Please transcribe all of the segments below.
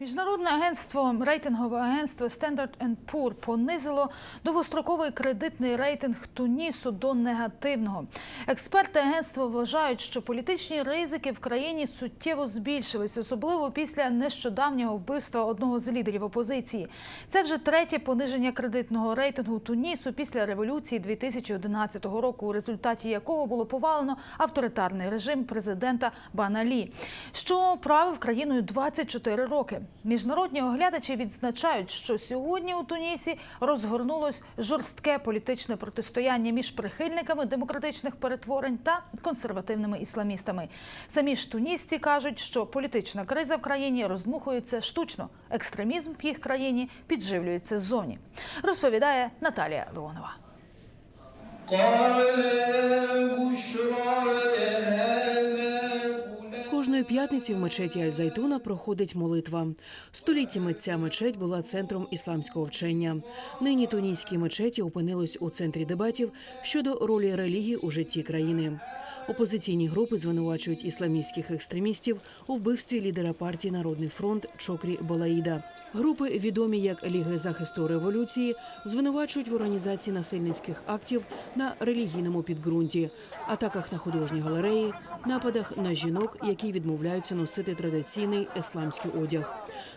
Міжнародне агентство рейтингове агентство Standard Poor понизило довгостроковий кредитний рейтинг Тунісу до негативного. Експерти агентства вважають, що політичні ризики в країні суттєво збільшились, особливо після нещодавнього вбивства одного з лідерів опозиції. Це вже третє пониження кредитного рейтингу Тунісу після революції 2011 року, у результаті якого було повалено авторитарний режим президента Баналі, що правив країною 24 роки. Міжнародні оглядачі відзначають, що сьогодні у Тунісі розгорнулось жорстке політичне протистояння між прихильниками демократичних перетворень та консервативними ісламістами. Самі ж тунісці кажуть, що політична криза в країні розмухується штучно. Екстремізм в їх країні підживлюється ззовні. Розповідає Наталія Леонова. Кожної п'ятниці в мечеті Аль-Зайтуна проходить молитва. Століттями ця мечеть була центром ісламського вчення. Нині тунійські мечеті опинились у центрі дебатів щодо ролі релігії у житті країни. Опозиційні групи звинувачують ісламістських екстремістів у вбивстві лідера партії Народний фронт Чокрі Балаїда. Групи, відомі як Ліги захисту революції, звинувачують в організації насильницьких актів на релігійному підґрунті, атаках на художні галереї, нападах на жінок, які відмовляються носити традиційний ісламський одяг.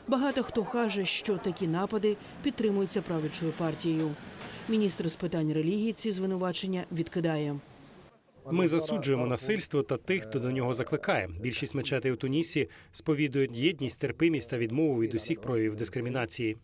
Багато хто каже, що такі напади підтримуються правлячою партією. Міністр з питань релігії ці звинувачення відкидає. Ми засуджуємо насильство та тих, хто до нього закликає. Більшість мечетей у Тунісі сповідують єдність, терпимість та відмову від усіх проявів дискримінації.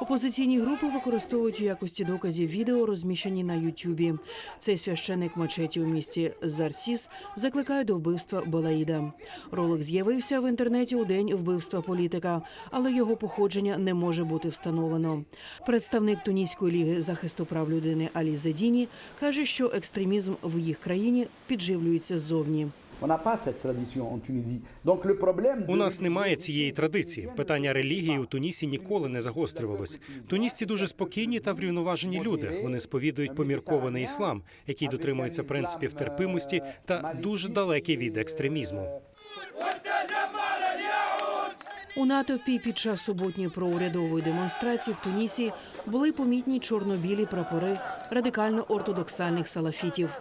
Опозиційні групи використовують у якості доказів відео, розміщені на Ютюбі. Цей священник мечеті у місті Зарсіс закликає до вбивства Балаїда. Ролик з'явився в інтернеті у день вбивства політика, але його походження не може бути встановлено. Представник Туніської ліги захисту прав людини Алі Задіні каже, що екстремізм в їх країні підживлюється ззовні. У нас немає цієї традиції. Питання релігії у Тунісі ніколи не загострювалось. Тунісці дуже спокійні та врівноважені люди. Вони сповідують поміркований іслам, який дотримується принципів терпимості та дуже далекий від екстремізму. У натовпі під час суботньої проурядової демонстрації в Тунісі були помітні чорно-білі прапори радикально-ортодоксальних салафітів.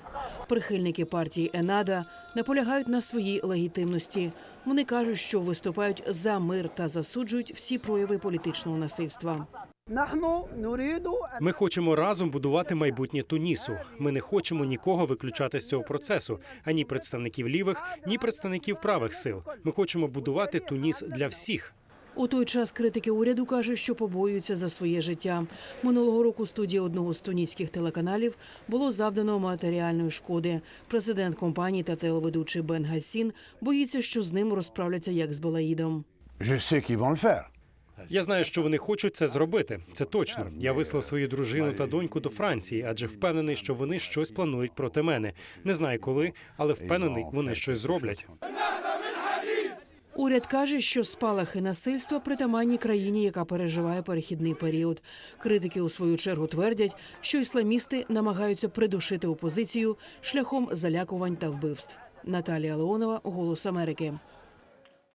Прихильники партії Енада наполягають на своїй легітимності. Вони кажуть, що виступають за мир та засуджують всі прояви політичного насильства. Ми хочемо разом будувати майбутнє Тунісу. Ми не хочемо нікого виключати з цього процесу, ані представників лівих, ні представників правих сил. Ми хочемо будувати Туніс для всіх. У той час критики уряду кажуть, що побоюються за своє життя. Минулого року студії одного з туніських телеканалів було завдано матеріальної шкоди. Президент компанії та телеведучий Бен Гасін боїться, що з ним розправляться як з Балаїдом. Я знаю, що вони хочуть це зробити. Це точно. Я вислав свою дружину та доньку до Франції, адже впевнений, що вони щось планують проти мене. Не знаю коли, але впевнений, вони щось зроблять. Уряд каже, що спалахи насильства притаманні країні, яка переживає перехідний період. Критики у свою чергу твердять, що ісламісти намагаються придушити опозицію шляхом залякувань та вбивств. Наталія Леонова, Голос Америки.